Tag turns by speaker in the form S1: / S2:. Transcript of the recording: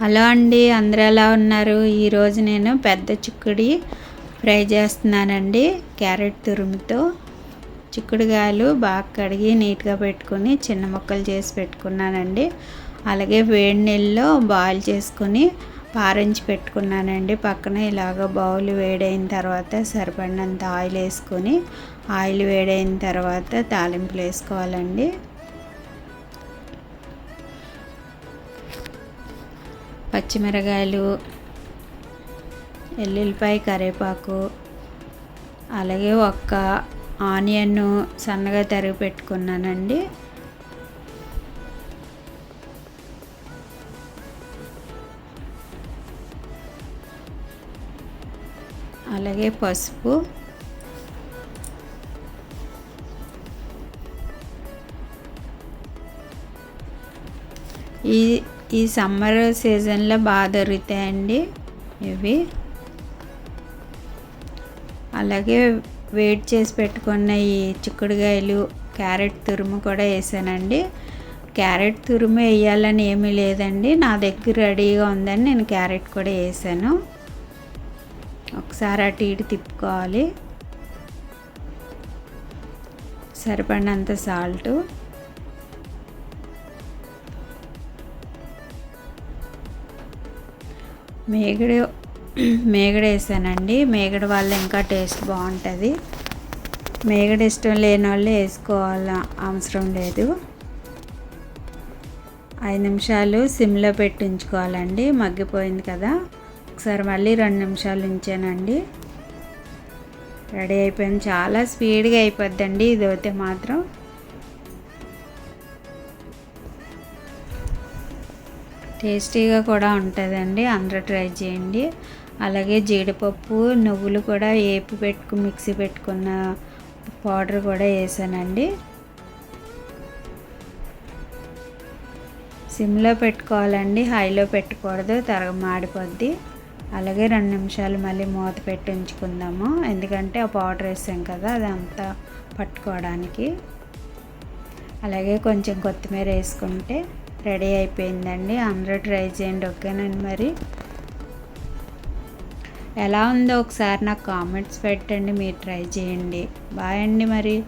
S1: Hello అండి అందరూ ఎలా ఉన్నారు? ఈరోజు నేను పెద్ద చిక్కుడి ఫ్రై చేస్తున్నానండి క్యారెట్ తురుముతో. చిక్కుడుగాయలు బాగా కడిగి నీట్గా పెట్టుకుని చిన్న ముక్కలు చేసి పెట్టుకున్నానండి. అలాగే వేడి నీళ్ళలో బాయిల్ చేసుకొని పారించి పెట్టుకున్నానండి. పక్కన ఇలాగ బౌల్ వేడైన తర్వాత సరిపడినంత ఆయిల్ వేసుకొని ఆయిల్ వేడైన తర్వాత తాలింపులు వేసుకోవాలండి. పచ్చిమిరకాయలు ఎల్లుల్లిపాయ కరివేపాకు అలాగే ఒక్క ఆనియన్ సన్నగా తరిగి పెట్టుకున్నానండి. అలాగే పసుపు. ఈ ఈ సమ్మర్ సీజన్లో బాగా దొరుకుతాయండి ఇవి. అలాగే వెయిట్ చేసి పెట్టుకున్న ఈ చిక్కుడుకాయలు క్యారెట్ తురుము కూడా వేసానండి. క్యారెట్ తురుము వేయాలని ఏమీ లేదండి. నా దగ్గర రెడీగా ఉందని నేను క్యారెట్ కూడా వేసాను. ఒకసారి అటు ఇటు తిప్పుకోవాలి. సరిపడినంత సాల్టు. మేగడ మేగడ వేసానండి మేగడ వల్ల ఇంకా టేస్ట్ బాగుంటుంది. మేగడ ఇష్టం లేని వాళ్ళు వేసుకోవాల అవసరం లేదు. ఐదు నిమిషాలు సిమ్లో పెట్టి ఉంచుకోవాలండి మగ్గిపోయింది కదా. ఒకసారి మళ్ళీ రెండు నిమిషాలు ఉంచానండి. రెడీ అయిపోయింది. చాలా స్పీడ్గా అయిపోద్దండి. ఇది అయితే మాత్రం టేస్టీగా కూడా ఉంటుందండి. అందరూ ట్రై చేయండి. అలాగే జీడిపప్పు నువ్వులు కూడా ఏపి పెట్టుకు మిక్సీ పెట్టుకున్న పౌడర్ కూడా వేసానండి. సిమ్లో పెట్టుకోవాలండి. హైలో పెట్టకూడదు. తరగ మాడిపోద్ది. అలాగే రెండు నిమిషాలు మళ్ళీ మూత పెట్టి ఉంచుకుందాము. ఎందుకంటే ఆ పౌడర్ వేసాం కదా అదంతా పట్టుకోవడానికి. అలాగే కొంచెం కొత్తిమీర వేసుకుంటే రెడీ అయిపోయిందండి. అందరూ ట్రై చేయండి ఓకేనండి మరి? ఎలా ఉందో ఒకసారి నాకు కామెంట్స్ పెట్టండి మీరు ట్రై చేయండి. బాయ్ అండి మరి.